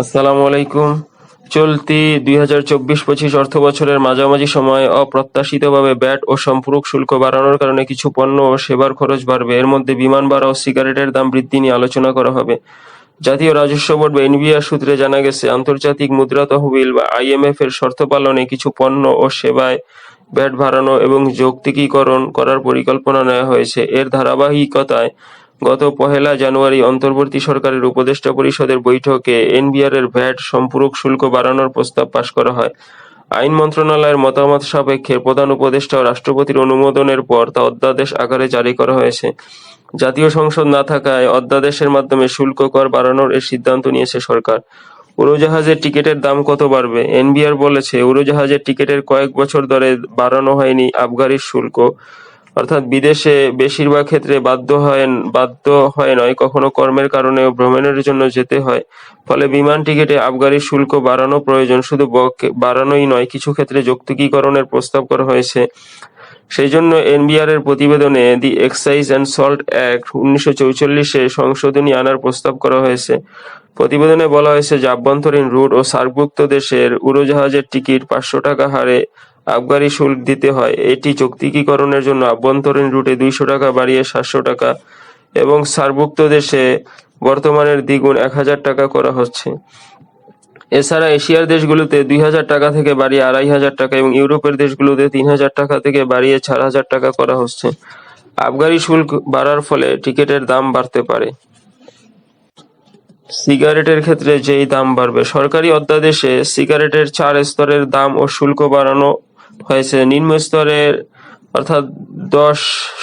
আসসালামু আলাইকুম। চলতি দুই হাজার চব্বিশ পঁচিশ অর্থ বছরের মাঝামাঝি সময়ে অপ্রত্যাশিতভাবে ব্যাট ও সম্পূরক শুল্ক বাড়ানোর কারণে কিছু পণ্য ও সেবার খরচ বাড়বে। এর মধ্যে বিমান ভাড়া ও সিগারেটের দাম বৃদ্ধি নিয়ে আলোচনা করা হবে। জাতীয় রাজস্ব বোর্ড বা এনবিআর সূত্রে জানা গেছে, আন্তর্জাতিক মুদ্রা তহবিল বা আইএমএফ এর শর্ত পালনে কিছু পণ্য ও সেবায় ব্যাট বাড়ানো এবং যৌক্তিকীকরণ করার পরিকল্পনা নেওয়া হয়েছে। এর ধারাবাহিকতায় গত পহেলা জানুয়ারি অন্তর্বর্তী সরকারের উপদেষ্টা পরিষদের বৈঠকে এনবিআর এর ভ্যাট সম্পূরক শুল্ক বাড়ানোর প্রস্তাব পাশ করা হয়। আইন মন্ত্রণালয়ের মতামত সাপেক্ষে প্রধান উপদেষ্টা ও রাষ্ট্রপতির অনুমোদনের পর তা অধ্যাদেশ আকারে জারি করা হয়েছে। জাতীয় সংসদ না থাকায় অধ্যাদেশের মাধ্যমে শুল্ক কর বাড়ানোর এর সিদ্ধান্ত নিয়েছে সরকার। উড়োজাহাজের টিকিটের দাম কত বাড়বে? এনবিআর বলেছে, উড়োজাহাজের টিকিটের কয়েক বছর ধরে বাড়ানো হয়নি আবগারির শুল্ক। অর্থাৎ বিদেশে বেশিরভাগ ক্ষেত্রে বাধ্য হয় বাধ্য হয় নয়, কখনো কর্মের কারণে ভ্রমণের জন্য যেতে হয়। ফলে বিমান টিকিটে আবগারি শুল্ক বাড়ানো প্রয়োজন, শুধু বাড়ানোই নয়, কিছু ক্ষেত্রে যৌক্তিকীকরণের প্রস্তাব করা হয়েছে। সেই জন্য এনবিআর এর প্রতিবেদনে the excise and salt act উনিশশো চৌচল্লিশে সংশোধনী আনার প্রস্তাব করা হয়েছে। প্রতিবেদনে বলা হয়েছে যে আভ্যন্তরীণ রুট ও সার্কভুক্ত দেশের উড়োজাহাজের টিকিট পাঁচশো টাকা হারে আবগারি শুল্ক দিতে হয়। এটি যৌক্তিকীকরণের জন্য আভ্যন্তরীণ রুটে দুইশো টাকা বাড়িয়ে সাতশো টাকা এবং সার্কভুক্ত দেশে বর্তমানের দ্বিগুণ এক হাজার টাকা করা হচ্ছে। এছাড়া এশিয়ার দেশগুলোতে দুই হাজার টাকা থেকে বাড়িয়ে আড়াই হাজার টাকা এবং ইউরোপের দেশগুলোতে তিন হাজার টাকা থেকে বাড়িয়ে চার হাজার টাকা করা হচ্ছে। আবগারি শুল্ক বাড়ার ফলে টিকিটের দাম বাড়তে পারে। সিগারেটের ক্ষেত্রে যেই দাম বাড়বে, সরকারি অধ্যাদেশে সিগারেটের চার স্তরের দাম ও শুল্ক বাড়ানো হয়েছে। নিম্ন স্তরের, অর্থাৎ দশ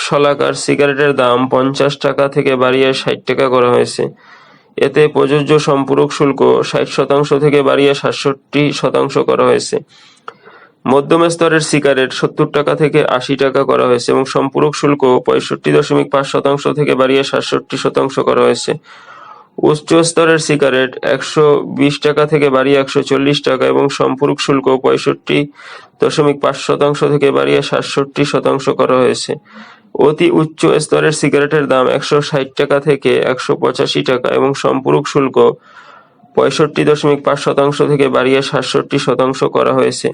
শলাকার সিগারেটের দাম পঞ্চাশ টাকা থেকে বাড়িয়ে ষাট টাকা করা হয়েছে। এতে প্রযোজ্য সম্পূরক শুল্ক ষাট শতাংশ থেকে বাড়িয়ে সাতষট্টি শতাংশ করা হয়েছে। মধ্যম স্তরের সিগারেট সত্তর টাকা থেকে আশি টাকা করা হয়েছে এবং সম্পূরক শুল্ক পঁয়ষট্টি দশমিক পাঁচ শতাংশ থেকে বাড়িয়ে সাতষট্টি শতাংশ করা হয়েছে। উচ্চ স্তরের সিগারেট একশো বিশ টাকা থেকে বাড়িয়ে একশো চল্লিশ টাকা এবং সম্পূরক শুল্ক পঁয়ষট্টি দশমিক পাঁচ শতাংশ থেকে বাড়িয়ে সাতষট্টি শতাংশ করা হয়েছে। অতি উচ্চ স্তরের সিগারেটের দাম একশো ষাট টাকা থেকে একশো পঁচাশি টাকা এবং সম্পূরক শুল্ক পঁয়ষট্টি দশমিক পাঁচ শতাংশ থেকে বাড়িয়ে সাতষট্টি শতাংশ করা হয়েছে।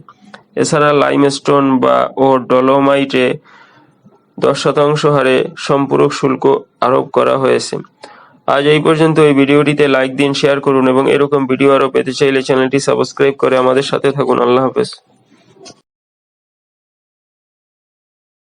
এছাড়া লাইমস্টোন বা ও ডলোমাইটে দশ শতাংশ হারে সম্পূরক শুল্ক আরোপ করা হয়েছে। আজ এই পর্যন্ত এই ভিডিওটিতে লাইক দিন শেয়ার করুন এবং এরকম ভিডিও আরও পেতে চাইলে চ্যানেলটি সাবস্ক্রাইব করে আমাদের সাথে থাকুন। আল্লাহ হাফেজ।